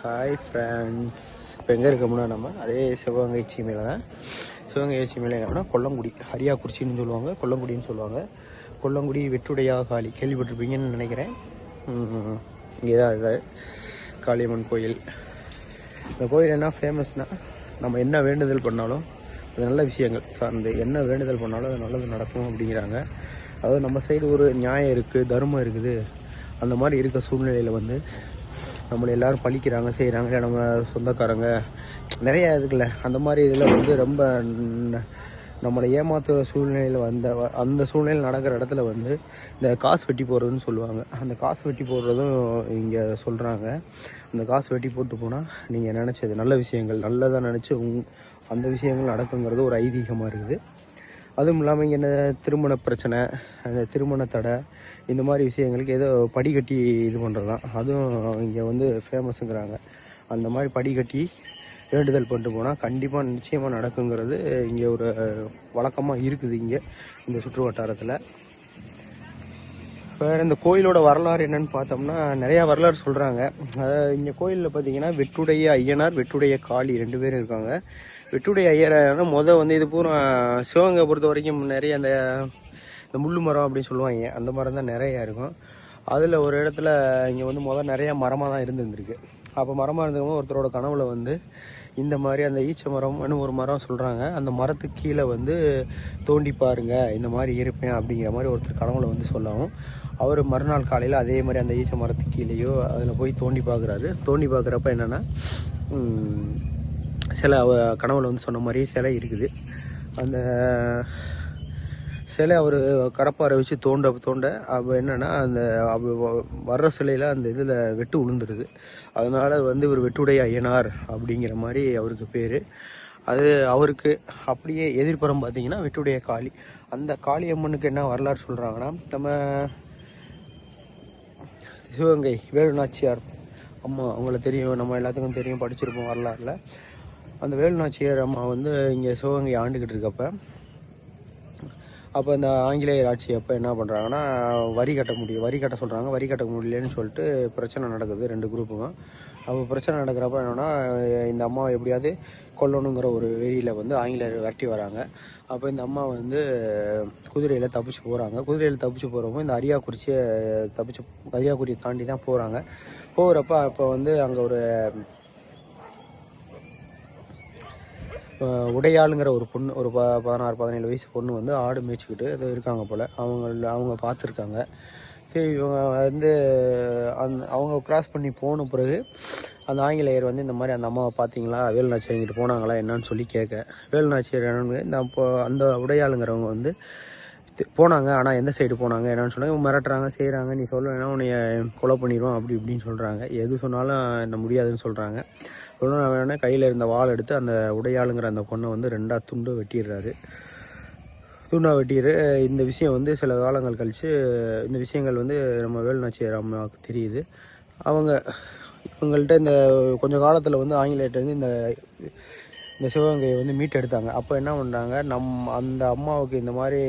Hi friends இப்போ எங்கே இருக்கோம்னா நம்ம? அதே சிவகங்கை சீமையில் தான். சிவகங்கை சீமையில் எங்கன்னா கொல்லங்குடி ஹரியாக்குறிச்சின்னு சொல்லுவாங்க. கொல்லங்குடின்னு சொல்லுவாங்க. கொல்லங்குடி வெற்றுடையா காளி. கேள்விப்பட்டிருப்பீங்கன்னு நினைக்கிறேன். இங்கே தான் இது காளியம்மன் கோயில். இந்த கோயில் என்ன ஃபேமஸ்னால் நம்ம என்ன வேண்டுதல் பண்ணாலும் அது நல்ல விஷயங்கள். சார்ந்து என்ன வேண்டுதல் பண்ணாலும் அது நல்லது நடக்கும் அப்படிங்கிறாங்க. அதாவது நம்ம சைடு ஒரு நியாயம் இருக்குது தர்மம் இருக்குது. அந்த மாதிரி இருக்க சூழ்நிலையில் வந்து நம்மளை எல்லாரும் பழிக்கிறாங்க செய்கிறாங்க இல்லை நம்ம சொந்தக்காரங்க. நிறைய இருக்குல்ல அந்த மாதிரி இதில் வந்து ரொம்ப நம்மளை ஏமாத்துகிற சூழ்நிலையில் வந்த வ- அந்த சூழ்நிலையில் நடக்கிற இடத்துல வந்து இந்த காசு வெட்டி போடுறதுன்னு சொல்லுவாங்க. அந்த காசு வெட்டி போடுறதும் இங்கே சொல்கிறாங்க அந்த காசு வெட்டி போட்டு போனால் நீங்கள் நினச்சது நல்ல விஷயங்கள் நல்லதாக நினச்சி உங் அந்த விஷயங்கள் நடக்குங்கிறது ஒரு ஐதீகமாக இருக்குது. அதுவும் இல்லாமல் இங்கே என்ன திருமண பிரச்சனை அந்த திருமண தடை இந்த மாதிரி விஷயங்களுக்கு ஏதோ படிக்கட்டி இது பண்ணுறதான் அதுவும் இங்கே வந்து ஃபேமஸுங்கிறாங்க அந்த மாதிரி படிக்கட்டி வேண்டுதல் பண்ணிட்டு போனால் கண்டிப்பாக நிச்சயமாக நடக்குங்கிறது இங்கே ஒரு வழக்கமாக இருக்குது இங்கே இந்த சுற்று வட்டாரத்தில். வேறு இந்த கோயிலோட வரலாறு என்னன்னு பார்த்தோம்னா நிறையா வரலாறு சொல்கிறாங்க அதாவது இங்கே கோயிலில் பார்த்தீங்கன்னா வெட்டுடைய ஐயனார் வெட்டுடைய காளி ரெண்டு பேரும் இருக்காங்க. வெட்டுடைய ஐயர் முத வந்து இது பூரா சிவகங்கை பொறுத்த வரைக்கும் நிறைய அந்த இந்த முள்ளு மரம் அப்படின்னு சொல்லுவாங்க. அந்த மரம் தான் நிறையா இருக்கும். அதில் ஒரு இடத்துல இங்கே வந்து முதல் நிறையா மரமாக தான் இருந்துருந்துருக்கு. அப்போ மரமாக இருந்தவங்க ஒருத்தரோட கனவுல வந்து இந்த மாதிரி அந்த ஈச்ச மரம்னு ஒரு மரம் சொல்கிறாங்க அந்த மரத்துக்கு கீழே வந்து தோண்டி பாருங்க இந்த மாதிரி இருப்பேன் அப்படிங்கிற மாதிரி ஒருத்தர் கனவுல வந்து சொல்லவும். அவர் மறுநாள் காலையில் அதே மாதிரி அந்த ஈச்ச மரத்துக்கு கீழேயோ அதில் போய் தோண்டி பார்க்குறாரு தோண்டி பார்க்குறப்ப என்னென்னா சிலை அவ கனவுல வந்து சொன்ன மாதிரியே சிலை இருக்குது. அந்த சிலை அவர் கடப்பாரை வச்சு தோண்ட தோண்ட அப்போ என்னென்னா அந்த வ- வர்ற சிலையில் அந்த இதில் வெட்டு விழுந்துருது அதனால் வந்து இவர் வெட்டுடைய ஐயனார் அப்படிங்கிற மாதிரி அவருக்கு பேர். அது அவருக்கு அப்படியே எதிர்ப்புறம் பார்த்தீங்கன்னா வெட்டுடைய காளி. அந்த காளியம்மனுக்கு என்ன வரலாறு சொல்கிறாங்கன்னா நம்ம சிவகங்கை வேலுநாச்சியார் அம்மா அவங்கள தெரியும் நம்ம எல்லாத்துக்கும் தெரியும் படிச்சிருப்போம் வரலாறுல. அந்த வேலுநாச்சியார் அம்மா வந்து இங்கே சிவகங்கை ஆண்டுக்கிட்டு இருக்கப்ப அப்போ இந்த ஆங்கிலேயர் ஆட்சி அப்போ என்ன பண்ணுறாங்கன்னா வரி கட்ட முடியும் வரி கட்ட சொல்கிறாங்க வரி கட்ட முடியலன்னு சொல்லிட்டு பிரச்சனை நடக்குது ரெண்டு குரூப்புக்கும். அப்போ பிரச்சனை நடக்கிறப்ப என்னன்னா இந்த அம்மாவை எப்படியாவது கொல்லணுங்கிற ஒரு வெறியில் வந்து ஆங்கிலேயர் விரட்டி வராங்க. அப்போ இந்த அம்மா வந்து குதிரையில் தப்பிச்சு போகிறாங்க குதிரையில் தப்பிச்சு போகிறப்போ இந்த அரியாக்குறிச்சியை தப்பிச்சு அரியாக்குறியை தாண்டி தான் போகிறாங்க போகிறப்ப அப்போ வந்து அங்கே ஒரு உடையாளுங்கிற ஒரு பொண்ணு ஒரு ப பதினாறு பதினேழு வயசு பொண்ணு வந்து ஆடு மேய்ச்சிக்கிட்டு அது இருக்காங்க போல். அவங்க அவங்க பார்த்துருக்காங்க. சரி இவங்க வந்து அந் அவங்க கிராஸ் பண்ணி போன பிறகு அந்த ஆங்கிலேயர் வந்து இந்த மாதிரி அந்த அம்மாவை பார்த்தீங்களா? வேலுநாச்சியார் இங்கிட்டு போனாங்களா? என்னன்னு சொல்லி கேட்க. வேலுநாச்சியார் என்னன்னு இந்த அப்போ அந்த உடையாளுங்கிறவங்க வந்து போனாங்க. ஆனால் எந்த சைடு போனாங்க? என்னன்னு சொன்னாங்க. இவங்க மிரட்டுறாங்க செய்கிறாங்க நீ சொல்ல வேணா உன்னைய கொலை பண்ணிடுவோம் அப்படி இப்படின்னு சொல்கிறாங்க எது சொன்னாலும் என்ன முடியாதுன்னு சொல்கிறாங்க உடனே வேணா கையில் இருந்த வாள் எடுத்து அந்த உடையாளுங்கிற அந்த பொண்ணை வந்து ரெண்டாக துண்டு வெட்டிடுறாரு. துண்டா வெட்டிடு இந்த விஷயம் வந்து சில காலங்கள் கழித்து இந்த விஷயங்கள் வந்து நம்ம வேலுநாச்சியார் அம்மாவுக்கு தெரியுது. அவங்க இவங்கள்ட்ட இந்த கொஞ்சம் காலத்தில் வந்து ஆங்கிலேயர்கிட்டருந்து இந்த இந்த சிவகங்கையை வந்து மீட்டெடுத்தாங்க. அப்போ என்ன பண்ணுறாங்க நம் அந்த அம்மாவுக்கு இந்த மாதிரி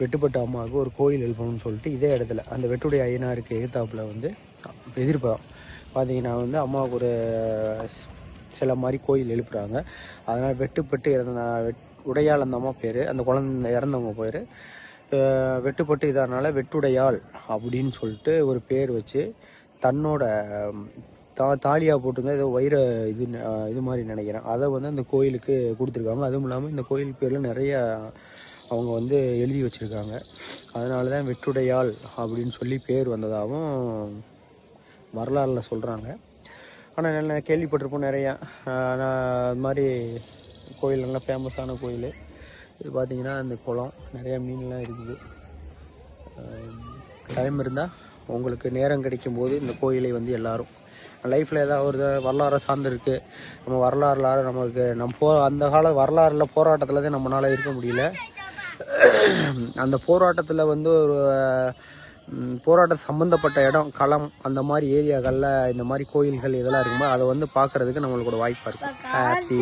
வெட்டுப்பட்ட அம்மாவுக்கு ஒரு கோயில் எழுப்பணும்னு சொல்லிட்டு இதே இடத்துல அந்த வெட்டுடைய ஐயனாருக்கு எதிர்த்தாப்பில் வந்து எதிர்ப்பதான் பார்த்தீங்கன்னா வந்து அம்மாவுக்கு ஒரு சில மாதிரி கோயில் எழுப்புறாங்க. அதனால் வெட்டுப்பட்டு இறந்த வெட் உடையாள் அந்த அம்மா பேர். அந்த குழந்தை இறந்தவங்க பேர். வெட்டுப்பட்டு இதனால வெட்டுடையாள் அப்படின்னு சொல்லிட்டு ஒரு பேர் வச்சு தன்னோட தா தாலியாக போட்டிருந்தா ஏதோ வைர இது இது மாதிரி நினைக்கிறேன். அதை வந்து அந்த கோயிலுக்கு கொடுத்துருக்காங்க. அதுவும் இல்லாமல் இந்த கோயில் பேரில் நிறைய அவங்க வந்து எழுதி வச்சுருக்காங்க. அதனால தான் வெற்றுடையாள் அப்படின்னு சொல்லி பேர் வந்ததாகவும் வரலாறுல சொல்கிறாங்க ஆனால் என்ன கேள்விப்பட்டிருப்போம் நிறையா. அது மாதிரி கோயில் நல்லா ஃபேமஸான கோயில். இது பார்த்தீங்கன்னா அந்த குளம் நிறையா மீன்லாம் இருக்குது. டைம் இருந்தால் உங்களுக்கு நேரம் கிடைக்கும் போது இந்த கோயிலை வந்து எல்லாரும் லைஃப்பில் ஏதாவது ஒரு வரலாறு சார்ந்திருக்கு. நம்ம வரலாறுல நம்மளுக்கு நம்ம போ அந்த கால வரலாறுல போராட்டத்தில் தான் நம்மளால் இருக்க முடியல. அந்த போராட்டத்தில் வந்து ஒரு போராட்டம் சம்மந்தப்பட்ட இடம் களம் அந்த மாதிரி ஏரியாக்களில் இந்த மாதிரி கோயில்கள் இதெல்லாம் இருக்கும்போது அதை வந்து பார்க்கறதுக்கு நம்மளுக்கு ஒரு வாய்ப்பாக இருக்கும் ஹாப்பி